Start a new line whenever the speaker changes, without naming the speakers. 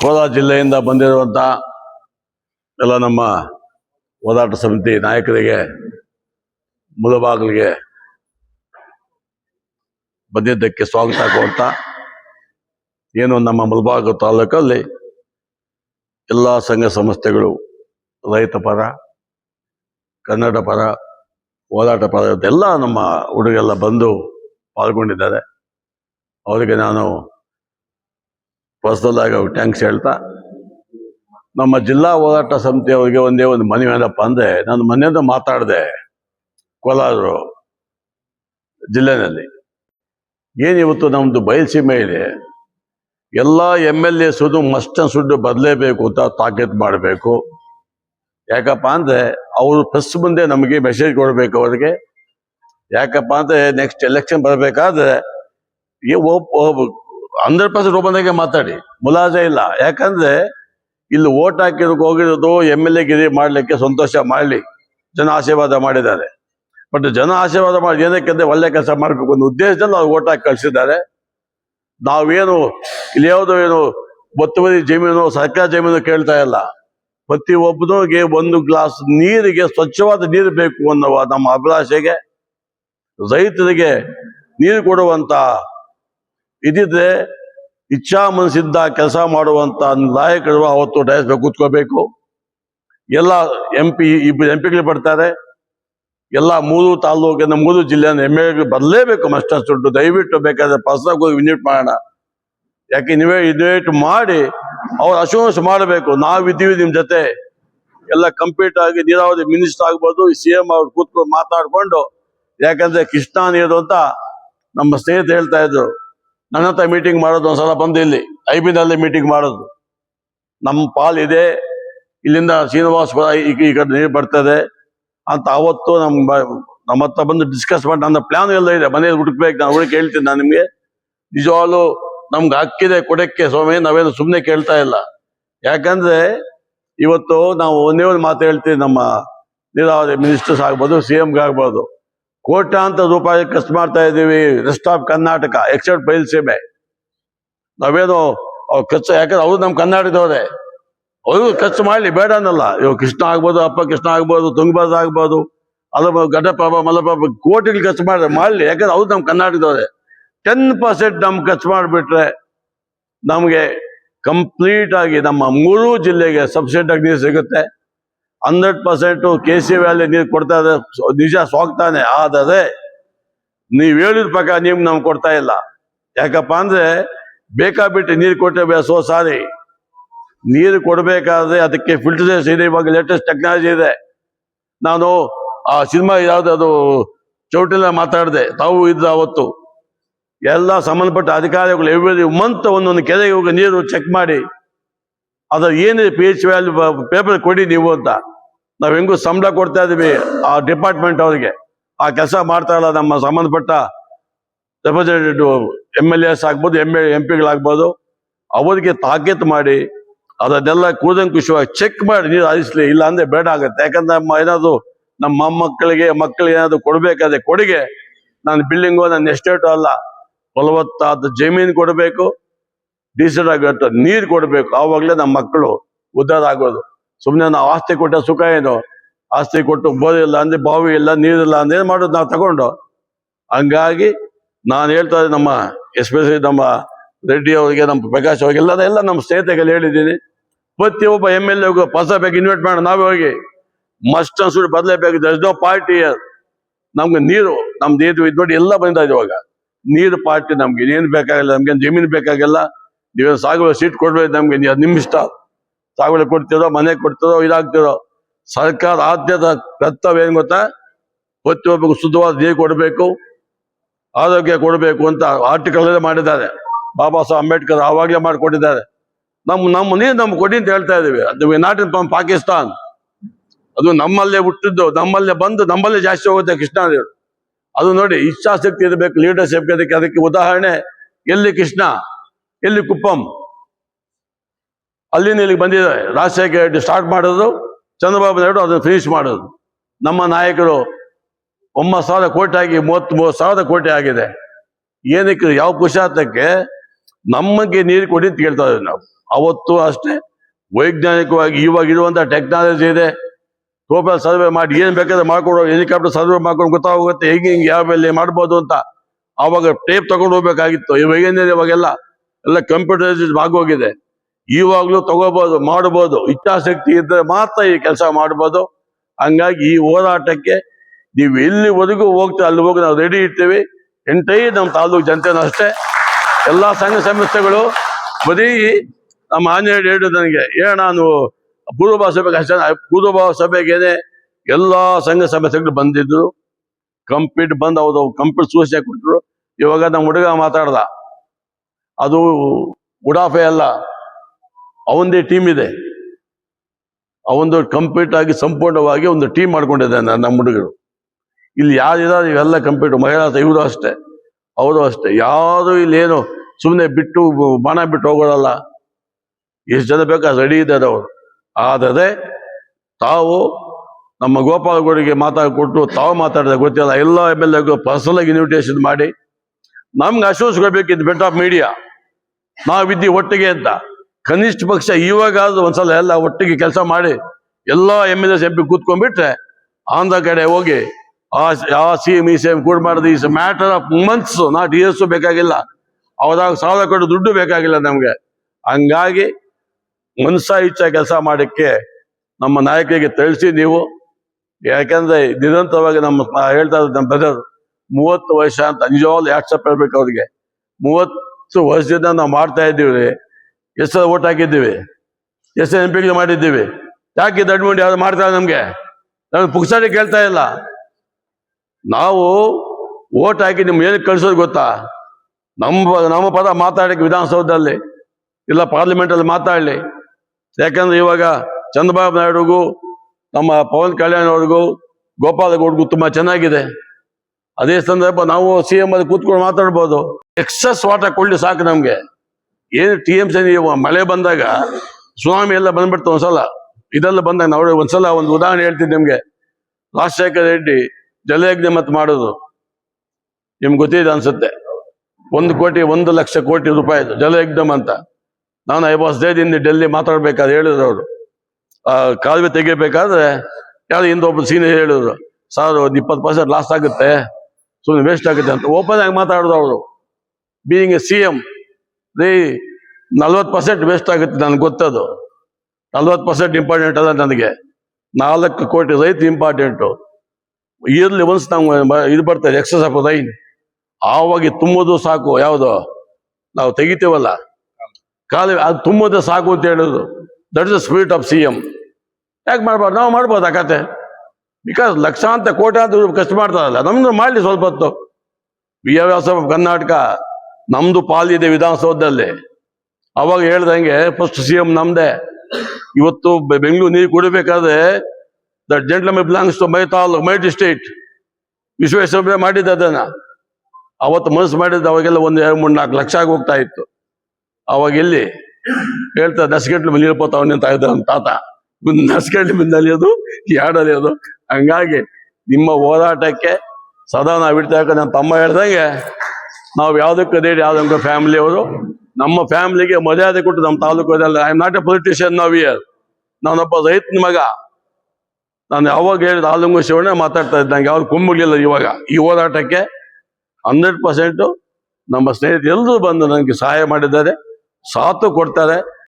ಕೋಲಾರ ಜಿಲ್ಲೆಯಿಂದ ಬಂದಿರುವಂತ ಎಲ್ಲ ನಮ್ಮ ಹೋರಾಟ ಸಮಿತಿ ನಾಯಕರಿಗೆ, ಮುಲಬಾಗಲಿಗೆ ಬಂದಿದ್ದಕ್ಕೆ ಸ್ವಾಗತ ಕೊಡ್ತಾ ಏನು ನಮ್ಮ ಮುಲಬಾಗ ತಾಲೂಕಲ್ಲಿ ಎಲ್ಲ ಸಂಘ ಸಂಸ್ಥೆಗಳು, ರೈತ ಪರ, ಕನ್ನಡ ಪರ ಹೋರಾಟ ಪರ, ಎಲ್ಲ ನಮ್ಮ ಹುಡುಗೆಲ್ಲ ಬಂದು ಪಾಲ್ಗೊಂಡಿದ್ದಾರೆ. ಅವರಿಗೆ ನಾನು ಪರ್ಸನಲ್ ಅವ್ರು ಅವ್ರಿಗೆ ಥ್ಯಾಂಕ್ಸ್ ಹೇಳ್ತಾ, ನಮ್ಮ ಜಿಲ್ಲಾ ಹೋರಾಟ ಸಮಿತಿಯವರಿಗೆ ಒಂದೇ ಒಂದು ಮನೆ ಏನಪ್ಪ ಅಂದರೆ, ನಾನು ಮನೆಯಿಂದ ಮಾತಾಡಿದೆ ಕೋಲಾರ ಜಿಲ್ಲೆನಲ್ಲಿ. ಏನಿವತ್ತು ನಮ್ಮದು ಬಯಲುಸೀಮೆ ಇದೆ, ಎಲ್ಲ ಎಂ ಎಲ್ ಎ ಸುದು ಮಸ್ಟ್ ಸುಡ್ಡು ಬದಲೇಬೇಕು ಅಂತ ತಾಕೀತು ಮಾಡಬೇಕು. ಯಾಕಪ್ಪ ಅಂದರೆ, ಅವರು ಫಸ್ಟ್ ಮುಂದೆ ನಮಗೆ ಮೆಸೇಜ್ ಕೊಡಬೇಕು ಅವರಿಗೆ. ಯಾಕಪ್ಪ ಅಂದರೆ ನೆಕ್ಸ್ಟ್ ಎಲೆಕ್ಷನ್ ಬರಬೇಕಾದ್ರೆ ಹಂಡ್ರೆಡ್ ಪರ್ಸೆಂಟ್ ಓಪನ್ ಮಾತಾಡಿ. ಮುಲಾಜೆ ಇಲ್ಲ. ಯಾಕಂದ್ರೆ ಇಲ್ಲಿ ಓಟ್ ಹಾಕಿರೋಕೆ ಹೋಗಿರೋದು ಎಂ ಎಲ್ ಎ ಗಿರಿ ಮಾಡ್ಲಿಕ್ಕೆ ಸಂತೋಷ ಮಾಡಲಿ. ಜನ ಆಶೀರ್ವಾದ ಮಾಡಿದ್ದಾರೆ. ಬಟ್ ಜನ ಆಶೀರ್ವಾದ ಮಾಡಿ ಏನಕ್ಕೆ ಒಳ್ಳೆ ಕೆಲಸ ಮಾಡಬೇಕು ಒಂದು ಉದ್ದೇಶದಲ್ಲಿ ಅವ್ರು ಓಟ್ ಹಾಕಿ ಕಳಿಸಿದ್ದಾರೆ. ನಾವೇನು ಇಲ್ಲಿ ಯಾವುದೋ ಏನು ಒತ್ತುವರಿ ಜಮೀನು, ಸರ್ಕಾರ ಜಮೀನು ಕೇಳ್ತಾ ಇಲ್ಲ. ಪ್ರತಿ ಒಬ್ಬನಿಗೆ ಒಂದು ಗ್ಲಾಸ್ ನೀರಿಗೆ ಸ್ವಚ್ಛವಾದ ನೀರು ಬೇಕು ಅನ್ನುವ ನಮ್ಮ ಅಭಿಲಾಷೆಗೆ ರೈತರಿಗೆ ನೀರು ಕೊಡುವಂತ ಇದಿದ್ರೆ ಇಚ್ಛಾ ಮನಸ್ಸಿದ್ದ ಕೆಲಸ ಮಾಡುವಂತ ನಾಯಕರು ಅವತ್ತು ಡಯಸ್ ಕೂತ್ಕೋಬೇಕು. ಎಲ್ಲ ಎಂ ಪಿ ಇಬ್ಬರು ಎಂ ಪಿಗಳು ಬರ್ತಾರೆ. ಎಲ್ಲ ಮೂರು ತಾಲೂಕಿನ ಮೂರು ಜಿಲ್ಲೆಯ ಎಂ ಎಲ್ ಬರಲೇಬೇಕು ಮಸ್ಟರ್ಸ್ ದುಡ್ಡು ದಯವಿಟ್ಟು ಬೇಕಾದ್ರೆ ಪರ್ಸನಾಗಿ ಹೋಗಿ ವಿನಿಟ್ ಮಾಡೋಣ. ಯಾಕೆ ನೀವೇ ಇನ್ವೈಟ್ ಮಾಡಿ, ಅವ್ರು ಅಶೋಸ್ ಮಾಡಬೇಕು. ನಾವಿದ್ದೀವಿ ನಿಮ್ಮ ಜೊತೆ. ಎಲ್ಲ ಕಂಪ್ಲೀಟ್ ಆಗಿ ನೀರಾವರಿ ಮಿನಿಸ್ಟರ್ ಆಗ್ಬೋದು ಸಿ ಎಂ ಅವ್ರು ಕೂತ್ಕೊಂಡು ಮಾತಾಡ್ಕೊಂಡು, ಯಾಕಂದ್ರೆ ಕೃಷ್ಣ ನೀರು ಅಂತ ನಮ್ಮ ಸ್ನೇಹಿತರು ಹೇಳ್ತಾ ಇದ್ರು. ನನ್ನ ಹತ್ರ ಮೀಟಿಂಗ್ ಮಾಡೋದು ಒಂದ್ಸಲ ಬಂದು ಇಲ್ಲಿ, ಐಬಿನಲ್ಲಿ ಮೀಟಿಂಗ್ ಮಾಡೋದು. ನಮ್ಮ ಇದೆ, ಇಲ್ಲಿಂದ ಶ್ರೀನಿವಾಸ ಈ ಕಡೆ ನೀರು ಬರ್ತದೆ ಅಂತ ಅವತ್ತು ನಮ್ ನಮ್ಮ ಹತ್ರ ಬಂದು ಡಿಸ್ಕಸ್ ಮಾಡಿ, ನನ್ನ ಪ್ಲಾನ್ ಎಲ್ಲ ಇದೆ. ಮನೇಲಿ ಹುಡುಕ್ಬೇಕು, ನಾನು ಹುಡುಕಿ ಹೇಳ್ತೀನಿ ನಾನು ನಿಮ್ಗೆ. ನಿಜವಾಗ್ಲು ನಮ್ಗೆ ಹಕ್ಕಿದೆ, ಕೊಡಕ್ಕೆ ಸ್ವಾಮಿ, ನಾವೇನು ಸುಮ್ಮನೆ ಕೇಳ್ತಾ ಇಲ್ಲ. ಯಾಕಂದ್ರೆ ಇವತ್ತು ನಾವು ಒಂದೇ ಒಂದು ಮಾತು ಹೇಳ್ತೀವಿ ನಮ್ಮ ನೀರಾವರಿ ಮಿನಿಸ್ಟರ್ಸ್ ಆಗ್ಬೋದು ಸಿ ಆಗ್ಬೋದು. ಕೋಟ್ಯಾಂತರ ರೂಪಾಯಿ ಖರ್ಚು ಮಾಡ್ತಾ ಇದ್ದೀವಿ. Rest of Karnataka except same ನಾವೇನು ಅವ್ರು ಖರ್ಚು, ಯಾಕಂದ್ರೆ ಅವರು ನಮ್ಮ ಕರ್ನಾಟಕದವ್ರೆ ಅವರು ಖರ್ಚು ಮಾಡಲಿ, ಬೇಡ ಅನ್ನಲ್ಲ. ಇವಾಗ ಕೃಷ್ಣ ಆಗ್ಬೋದು, ಅಪ್ಪ ಕೃಷ್ಣ ಆಗ್ಬೋದು, ತುಂಗಭದ್ರ ಆಗ್ಬೋದು ಅಲ್ಲ ಘಟಪ್ರಭ, ಮಲಪ್ರಭ ಕೋಟಿಗಳು ಖರ್ಚು ಮಾಡಿದ್ರೆ ಮಾಡಲಿ. ಯಾಕಂದ್ರೆ ಅವ್ರು ನಮ್ಮ ಕರ್ನಾಟಕದವ್ರೆ ಟೆನ್ ಪರ್ಸೆಂಟ್ ನಮ್ಮ ಖರ್ಚು ಮಾಡಿಬಿಟ್ರೆ ನಮಗೆ ಕಂಪ್ಲೀಟ್ ಆಗಿ ನಮ್ಮ ಮೂರು ಜಿಲ್ಲೆಗೆ ಸಬ್ಸಿಡಿ ನೀರು ಸಿಗುತ್ತೆ. Hundred percent K C valley ನೀರು ಕೊಡ್ತಾ ಇದೆ ನಿಜ ಸೋಗ್ತಾನೆ ಆದರೆ ನೀವ್ ಹೇಳಿದ ಪ್ರಕಾರ ನೀವು ನಾವು ಕೊಡ್ತಾ ಇಲ್ಲ. ಯಾಕಪ್ಪ ಅಂದ್ರೆ ಬೇಕಾಬಿಟ್ಟು ನೀರು ಕೊಟ್ಟೆ ಸೋ ಸಾರಿ. ನೀರು ಕೊಡಬೇಕಾದ್ರೆ ಅದಕ್ಕೆ ಫಿಲ್ಟರೇಷನ್ ಇದೆ, ಇವಾಗ ಲೇಟೆಸ್ಟ್ ಟೆಕ್ನಾಲಜಿ ಇದೆ. ನಾನು ಆ ಸಿನಿಮಾ ಯಾವ್ದು, ಅದು ಚೌಟಿಲ್ಲ ಮಾತಾಡಿದೆ, ತಾವು ಇದ್ದ ಅವತ್ತು. ಎಲ್ಲ ಸಂಬಂಧಪಟ್ಟ ಅಧಿಕಾರಿಗಳು ಎವ್ರಿ ಮಂತ್ ಒಂದೊಂದು ಕೆರೆಗೆ ಹೋಗಿ ನೀರು ಚೆಕ್ ಮಾಡಿ. ಅದ್ರ ಏನಿದೆ ಪಿ ಎಚ್ ವ್ಯಾಲ್ಯೂ ಪೇಪರ್ ಕೊಡಿ ನೀವು ಅಂತ. ನಾವ್ ಹೆಂಗೂ ಸಂಬಳ ಕೊಡ್ತಾ ಇದೀವಿ ಆ ಡಿಪಾರ್ಟ್ಮೆಂಟ್ ಅವರಿಗೆ. ಆ ಕೆಲಸ ಮಾಡ್ತಾ ಇಲ್ಲ ನಮ್ಮ ಸಂಬಂಧಪಟ್ಟ ರೆಪ್ರೆಸೆಂಟೇಟಿವ್ ಎಂ ಎಲ್ ಎಸ್ ಆಗ್ಬೋದು ಎಂ ಎ ಪಿಗಳಾಗ್ಬೋದು ಅವರಿಗೆ ತಾಕೀತು ಮಾಡಿ, ಅದನ್ನೆಲ್ಲ ಕೂದಂಕುಷವಾಗಿ ಚೆಕ್ ಮಾಡಿ ನೀರು ಹರಿಸ್ಲಿ, ಇಲ್ಲ ಅಂದ್ರೆ ಬೇಡ ಆಗುತ್ತೆ. ಯಾಕಂದ್ರೆ ನಮ್ಮ ಏನಾದ್ರು ನಮ್ಮ ಮೊಮ್ಮಕ್ಕಳಿಗೆ ಮಕ್ಕಳಿಗೆ ಏನಾದ್ರು ಕೊಡ್ಬೇಕಾದ್ರೆ ಕೊಡುಗೆ, ನಾನು ಬಿಲ್ಡಿಂಗು ನನ್ನ ಎಸ್ಟೇಟು ಅಲ್ಲ ಫಲವತ್ತಾದ ಜಮೀನು ಕೊಡಬೇಕು ಡೀಸೆಂಟ್ ಆಗಿ ನೀರು ಕೊಡಬೇಕು. ಆವಾಗಲೇ ನಮ್ಮ ಮಕ್ಕಳು ಉದ್ಧಾರ ಆಗೋದು. ಸುಮ್ಮನೆ ನಾವು ಆಸ್ತಿ ಕೊಟ್ಟ ಸುಖ ಏನು? ಆಸ್ತಿ ಕೊಟ್ಟು ಬೋಧ ಇಲ್ಲ ಅಂದ್ರೆ ಬಾವಿ ಇಲ್ಲ ನೀರಿಲ್ಲ ಅಂದ್ರೆ ಏನು ಮಾಡೋದು ನಾವು ತಗೊಂಡು? ಹಂಗಾಗಿ ನಾನು ಹೇಳ್ತಾ ಇದ್ದೆ ನಮ್ಮ ಎಸ್ಪೆಷಲಿ ನಮ್ಮ ರೆಡ್ಡಿ ಅವರಿಗೆ, ನಮ್ಮ ಪ್ರಕಾಶ್ ಅವರಿಗೆ, ಎಲ್ಲ ನಮ್ಮ ಸ್ನೇಹಿತರಿಗೆ ಹೇಳಿದ್ದೀನಿ. ಪ್ರತಿಯೊಬ್ಬ ಎಂ ಎಲ್ ಎಗೂ ಪಸ ಬೇಕು ಇನ್ವೈಟ್ ಮಾಡೋಣ, ನಾವೇ ಹೋಗಿ. ಮಸ್ಟ್ ಅನ್ಸುಟ್ಟು ಬದಲೇಬೇಕು ದರ್ ನೋ ಪಾರ್ಟಿ ನಮ್ಗೆ ನೀರು, ನಮ್ದು ಇದು ಇದು ನೋಡಿ ಎಲ್ಲ ಬಂದ ಇವಾಗ. ನೀರು ಪಾರ್ಟಿ ನಮ್ಗೆ ಇನ್ನೇನು ಬೇಕಾಗಿಲ್ಲ, ನಮ್ಗೆ ಜಮೀನು ಬೇಕಾಗಿಲ್ಲ. ನೀವೇನು ಸಾಗುವ ಸೀಟ್ ಕೊಡ್ಬೇಕು ನಮ್ಗೆ ನಿಮ್ಮ ನಿಮ್ ಇಷ್ಟ ಸಾಗುವಳಿ ಕೊಡ್ತಿರೋ, ಮನೆ ಕೊಡ್ತಿರೋ, ಇದಾಗ್ತಿರೋ. ಸರ್ಕಾರ ಆದ್ಯದ ಕರ್ತವ್ಯ ಏನ್ ಗೊತ್ತಾ? ಪ್ರತಿಯೊಬ್ಬರಿಗೂ ಶುದ್ಧವಾದ ನೀರು ಕೊಡಬೇಕು, ಆರೋಗ್ಯ ಕೊಡಬೇಕು ಅಂತ ಆರ್ಟಿಕಲ್ ಮಾಡಿದ್ದಾರೆ. ಬಾಬಾ ಸಾಹೇಬ್ ಅಂಬೇಡ್ಕರ್ ಆವಾಗಲೇ ಮಾಡಿಕೊಟ್ಟಿದ್ದಾರೆ ನಮ್ಮ ನಮ್ಮ ನೀರು ನಮ್ಗೆ ಕೊಡಿ ಅಂತ ಹೇಳ್ತಾ ಇದೀವಿ ಅದು ನಾಟ್ ಇನ್ ಫ್ರಮ್ ಪಾಕಿಸ್ತಾನ್ ಅದು ನಮ್ಮಲ್ಲೇ ಹುಟ್ಟಿದ್ದು, ನಮ್ಮಲ್ಲೇ ಬಂದು, ನಮ್ಮಲ್ಲೇ ಜಾಸ್ತಿ ಹೋಗುತ್ತೆ ಕೃಷ್ಣ ದೇವರು ಅದು ನೋಡಿ, ಇಚ್ಛಾಶಕ್ತಿ ಇರಬೇಕು ಲೀಡರ್ಶಿಪ್ ಅದಕ್ಕೆ ಅದಕ್ಕೆ ಉದಾಹರಣೆ, ಎಲ್ಲಿ ಕೃಷ್ಣ, ಎಲ್ಲಿ ಕುಪ್ಪಂ? ಅಲ್ಲಿಂದ ಇಲ್ಲಿಗೆ ಬಂದಿದೆ. ರಾಜಶೇಖರ ಸ್ಟಾರ್ಟ್ ಮಾಡೋದು ಚಂದ್ರಬಾಬು ನಾಯ್ಡು ಅದನ್ನು ಫಿನಿಶ್ ಮಾಡೋದು ನಮ್ಮ ನಾಯಕರು ಒಂಬತ್ತು ಸಾವಿರ ಕೋಟಿ ಆಗಿ ಮೂವತ್ತ್ ಮೂವತ್ತು ಸಾವಿರ ಕೋಟಿ ಆಗಿದೆ. ಏನಕ್ಕೆ, ಯಾವ ಪುರುಷಾರ್ಥಕ್ಕೆ? ನಮಗೆ ನೀರು ಕೊಡಿ ಅಂತ ಕೇಳ್ತಾ ಇದ್ದೀವಿ ನಾವು. ಅವತ್ತು ಅಷ್ಟೇ, ವೈಜ್ಞಾನಿಕವಾಗಿ ಇವಾಗ ಇರುವಂತ ಟೆಕ್ನಾಲಜಿ ಇದೆ. ಟೋಟಲ್ ಸರ್ವೆ ಮಾಡಿ, ಏನು ಬೇಕಾದ್ರೆ ಮಾಡ್ಕೊಡೋ ಹೆಲಿಕಾಪ್ಟರ್ ಸರ್ವೆ ಮಾಡ್ಕೊಂಡು ಗೊತ್ತಾಗುತ್ತೆ, ಹೆಂಗೆ ಹಿಂಗೆ, ಯಾವ ಬೆಲೆ ಮಾಡ್ಬೋದು ಅಂತ. ಅವಾಗ ಟೇಪ್ ತಗೊಂಡು ಹೋಗ್ಬೇಕಾಗಿತ್ತು. ಇವಾಗ ಏನಿದೆ ಇವಾಗೆಲ್ಲ? ಎಲ್ಲ ಕಂಪ್ಯೂಟರೈಸ್ ಆಗೋಗಿದೆ ಇವಾಗ್ಲೂ ತಗೋಬಹುದು ಮಾಡಬಹುದು ಇಚ್ಛಾಶಕ್ತಿ ಇದ್ರೆ ಮಾತ್ರ ಈ ಕೆಲಸ ಮಾಡ್ಬೋದು. ಹಂಗಾಗಿ ಈ ಹೋರಾಟಕ್ಕೆ ನೀವು ಎಲ್ಲಿವರೆಗೂ ಹೋಗ್ತಾ ಅಲ್ಲಿ ಹೋಗಿ ನಾವು ರೆಡಿ ಇರ್ತೀವಿ. ಎಂಟೈ ನಮ್ಮ ತಾಲೂಕು ಜನತೆನೂ ಅಷ್ಟೇ. ಎಲ್ಲಾ ಸಂಘ ಸಂಸ್ಥೆಗಳು, ಬರೀ ನಮ್ಮ ಆಂಜನೇಯ ಹೇಳಿದ್ರು ನನಗೆ, ಏ, ನಾನು ಪೂರ್ವಭಾವ ಸಭೆಗೆ ಅಷ್ಟೇ ಪೂರ್ವಭಾವ ಸಭೆಗೇನೆ ಎಲ್ಲಾ ಸಂಘ ಸಂಸ್ಥೆಗಳು ಬಂದಿದ್ರು. ಕಂಪ್ಲೀಟ್ ಬಂದ್ ಅವ್ರು ಕಂಪ್ಲೀಟ್ ಸೂಚನೆ ಕೊಟ್ಟರು ಇವಾಗ ನಮ್ಮ ಹುಡುಗ ಮಾತಾಡ್ದ. ಅದು ಉಡಾಫೆ ಅಲ್ಲ. ಅವಂದೇ ಟೀಮ್ ಇದೆ. ಅವೊಂದು ಕಂಪ್ಲೀಟ್ ಆಗಿ ಸಂಪೂರ್ಣವಾಗಿ ಒಂದು ಟೀಮ್ ಮಾಡ್ಕೊಂಡಿದೆ ನಮ್ಮ ಹುಡುಗರು. ಇಲ್ಲಿ ಯಾರಿದ್ದಾರೆ ಇವೆಲ್ಲ ಕಂಪ್ಲೀಟ್ ಮಹಿಳಾ ಇವರು ಅಷ್ಟೇ. ಅವರು ಅಷ್ಟೇ. ಯಾರು ಇಲ್ಲಿ ಏನು ಸುಮ್ಮನೆ ಬಿಟ್ಟು ಬಾಣ ಬಿಟ್ಟು ಹೋಗೋದಲ್ಲ. ಎಷ್ಟು ಜನ ಬೇಕಾ? ರೆಡಿ ಇದ್ದಾರೆ ಅವರು. ಆದರೆ ತಾವು ನಮ್ಮ ಗೋಪಾಲಗೌಡಿಗೆ ಮಾತಾಡಿಕೊಟ್ಟು ತಾವು ಮಾತಾಡಿದ ಗೊತ್ತಿಲ್ಲ. ಎಲ್ಲ ಎಂ ಎಲ್ ಎಗೂ ಪರ್ಸನಲ್ ಆಗಿ ಇನ್ವಿಟೇಷನ್ ಮಾಡಿ. ನಮ್ಗೆ ಅಶ್ವಸ್ಕೊಳ್ಬೇಕಿದ್ದು ಬೆಟ್ ಆಫ್ ಮೀಡಿಯಾ ನಾವಿದ್ದಿ ಒಟ್ಟಿಗೆ ಅಂತ. ಕನಿಷ್ಠ ಪಕ್ಷ ಇವಾಗಾದ್ರೂ ಒಂದ್ಸಲ ಎಲ್ಲ ಒಟ್ಟಿಗೆ ಕೆಲಸ ಮಾಡಿ ಎಲ್ಲ M L S M P ಕೂತ್ಕೊಂಡ್ಬಿಟ್ರೆ Andhra ಕಡೆ ಹೋಗಿ ಆ ಆ ಸಿ ಎಂ ಈ ಸಿ ಎಂ ಕೂಡ ಮಾಡಿದ್ರೆ is matter of months not years ಬೇಕಾಗಿಲ್ಲ. ಅವಾಗ ಸಾಲ ಕೊಟ್ಟು ದುಡ್ಡು ಬೇಕಾಗಿಲ್ಲ ನಮ್ಗೆ. ಹಂಗಾಗಿ ಮನ್ಸ ಇಚ್ಛ ಕೆಲಸ ಮಾಡಕ್ಕೆ ನಮ್ಮ ನಾಯಕರಿಗೆ ತಿಳಿಸಿ ನೀವು. ಯಾಕಂದ್ರೆ ನಿರಂತರವಾಗಿ ನಮ್ಮ ಹೇಳ್ತಾ ಇದ್ದ ನಮ್ಮ ಬ್ರದರ್ ಮೂವತ್ತು ವರ್ಷ ಅಂತ ನಿಜವಾಗ್ಲು ಯಾಟ್ಸಪ್ ಹೇಳ್ಬೇಕು ಅವ್ರಿಗೆ? ಮೂವತ್ತು ವರ್ಷದಿಂದ ನಾವು ಮಾಡ್ತಾ ಇದ್ದೀವಿ ಎಷ್ಟು ಓಟ್ ಹಾಕಿದ್ದೀವಿ? ಎಷ್ಟು ಎಂ ಪಿಗಳು ಮಾಡಿದ್ದೀವಿ? ಯಾಕೆ ದಡ್ಮುಂಡಿ ಯಾರು ಮಾಡ್ತಾರೆ ನಮ್ಗೆ? ನಾನು ಪುಕ್ಸಾಡಿ ಕೇಳ್ತಾ ಇಲ್ಲ. ನಾವು ಓಟ್ ಹಾಕಿ ನಿಮ್ಗೆ ಏನಕ್ಕೆ ಕಳಿಸೋದು ಗೊತ್ತಾ? ನಮ್ಮ ನಮ್ಮ ಪದ ಮಾತಾಡಕ್ಕೆ ವಿಧಾನಸೌಧದಲ್ಲಿ ಇಲ್ಲ ಪಾರ್ಲಿಮೆಂಟ್ ಅಲ್ಲಿ ಮಾತಾಡಲಿ. ಯಾಕಂದ್ರೆ ಇವಾಗ ಚಂದ್ರಬಾಬು ನಾಯ್ಡುಗೂ, ನಮ್ಮ ಪವನ್ ಕಲ್ಯಾಣ್ ಅವ್ರಿಗೂ, ಗೋಪಾಲ ಗೌಡ್ಗೂ ತುಂಬಾ ಚೆನ್ನಾಗಿದೆ. ಅದೇ ಸಂದರ್ಭ ನಾವು ಸಿ ಎಂ ಅಲ್ಲಿ ಕೂತ್ಕೊಂಡು ಮಾತಾಡ್ಬೋದು. ಎಕ್ಸಸ್ ವಾಟರ್ ಕೊಳ್ಳಿ ಸಾಕು ನಮ್ಗೆ. ಏನು ಟಿ ಎಂ ಸಿ ಮಳೆ ಬಂದಾಗ ಸುನಾಮಿ ಎಲ್ಲ ಬಂದ್ಬಿಡ್ತು ಒಂದ್ಸಲ. ಇದೆಲ್ಲ ಬಂದಾಗ ನಾವು ಒಂದ್ಸಲ ಒಂದು ಉದಾಹರಣೆ ಹೇಳ್ತೀನಿ ನಿಮ್ಗೆ. ರಾಜಶೇಖರ ರೆಡ್ಡಿ ಜಲಯಜ್ಞ ಮತ್ತು ಮಾಡೋದು. ನಿಮ್ಗೆ ಗೊತ್ತಿದೆ ಅನ್ಸುತ್ತೆ. ಒಂದು ಕೋಟಿ, ಒಂದು ಲಕ್ಷ ಕೋಟಿ ರೂಪಾಯಿ ಜಲಯಜ್ಞಮ್ ಅಂತ. ನಾನು I was there in Delhi ಮಾತಾಡ್ಬೇಕಾದ್ರೆ ಹೇಳಿದ್ರು ಅವರು. ಆ, ಕಾಲುವೆ ತೆಗಿಬೇಕಾದ್ರೆ ಯಾರು ಹಿಂದೆ ಒಬ್ಬರು ಸೀನಿಯರ್ ಹೇಳಿದ್ರು. ಸರ್ ಒಂದು ಇಪ್ಪತ್ತು ಪರ್ಸೆಂಟ್ ಲಾಸ್ ಆಗುತ್ತೆ. ಸುಮ್ಮನೆ ವೇಸ್ಟ್ ಆಗುತ್ತೆ ಅಂತ. ಓಪನ್ ಆಗಿ ಮಾತಾಡಿದ್ರು ಅವರು. ಬೀಯಿಂಗ್ ಎ ಸಿ ಎಂ ರೀ, ನಲ್ವತ್ತು ಪರ್ಸೆಂಟ್ ವೇಸ್ಟ್ ಆಗುತ್ತೆ ನನಗೆ ಗೊತ್ತದು. ನಲ್ವತ್ತು ಪರ್ಸೆಂಟ್ ಇಂಪಾರ್ಟೆಂಟ್ ಅದ ನನಗೆ. ನಾಲ್ಕು ಕೋಟಿ ರೈತ ಇಂಪಾರ್ಟೆಂಟು ಇಯರ್ಲಿ ಒನ್ಸ್ ನಾವು ಇದು ಬರ್ತದೆ ಎಕ್ಸಸ್ ಆಫ್ ರೈನ್ ಆವಾಗ ತುಂಬೋದು ಸಾಕು, ಯಾವುದು? ನಾವು ತೆಗಿತೇವಲ್ಲ? ಕಾಲುವೆ ಅದು ತುಂಬೋದೇ ಸಾಕು ಅಂತ ಹೇಳೋದು. That is the spirit of C M ಯಾಕೆ ಮಾಡ್ಬಾರ್ದು? ನಾವು ಮಾಡ್ಬೋದು ಆ ಕತೆ? ಬಿಕಾಸ್ ಲಕ್ಷಾಂತರ ಕೋಟ್ಯಾಂತರ ಖರ್ಚು ಮಾಡ್ತಾರಲ್ಲ, ನಮ್ದು ಮಾಡಲಿ ಸ್ವಲ್ಪ ಹೊತ್ತು. We of Karnataka. ನಮ್ದು ಪಾಲಿದೆ ವಿಧಾನಸೌಧದಲ್ಲಿ. ಅವಾಗ ಹೇಳ್ದಂಗೆ ಫಸ್ಟ್ ಸಿ ಎಂ ನಮ್ದೇ. ಇವತ್ತು ಬೆಂಗಳೂರು ನೀರು ಕುಡಿಬೇಕಾದ್ರೆ that gentleman belongs to my Tal my district Vishweshwara ಮಾಡಿದ್ದ ಅದನ್ನ. ಅವತ್ತು ಮನಸ್ಸು ಮಾಡಿದ್ದು ಅವಾಗೆಲ್ಲ ಒಂದು ಎರಡು ಮೂರು ನಾಲ್ಕು ಲಕ್ಷ ಆಗಿ ಇತ್ತು. ಅವಾಗ ಇಲ್ಲಿ ಹೇಳ್ತಾ ನಸ್ಗಟ್ಲು ನೀರು ಪೋತಾವ ನಿಂತ ಇದ್ದ ನಮ್ಮ ತಾತ. ನಸ್ಗಟ್ಲು ಬಿಂದ ಅಲಿಯೋದು ಯಾಡಲಿಯೋದು ಹಂಗಾಗಿ ನಿಮ್ಮ ಹೋರಾಟಕ್ಕೆ ಸದಾ ನಾವು ಇಡ್ತಾ ಇರ್ಕೊಂಡು ನಮ್ಮ ತಮ್ಮ ಹೇಳ್ದಂಗೆ ನಾವು ಯಾವುದಕ್ಕೆ ಅದೇ ಯಾವ್ದೊಂದು ಫ್ಯಾಮಿಲಿ ಅವರು? ನಮ್ಮ ಫ್ಯಾಮಿಲಿಗೆ ಮರ್ಯಾದೆ ಕೊಟ್ಟು ನಮ್ಮ taluk I am not a politician ನಾವು ಇಯರ್ ನಾನೊಬ್ಬ ರೈತನ ಮಗ. ನಾನು ಯಾವಾಗ ಹೇಳಿದ ಆಲಂಗು ಶಿವಣ್ಣ ಮಾತಾಡ್ತಾ ಇದ್ದೆ ನಂಗೆ ಯಾವ್ದು ಕುಂಬಿಲ್ಲ ಇವಾಗ. ಈ ಹೋರಾಟಕ್ಕೆ ಹಂಡ್ರೆಡ್ ಪರ್ಸೆಂಟು ನಮ್ಮ ಸ್ನೇಹಿತರು ಎಲ್ಲರೂ ಬಂದು ನನಗೆ ಸಹಾಯ ಮಾಡಿದ್ದಾರೆ. ಸಾಥು ಕೊಡ್ತಾರೆ.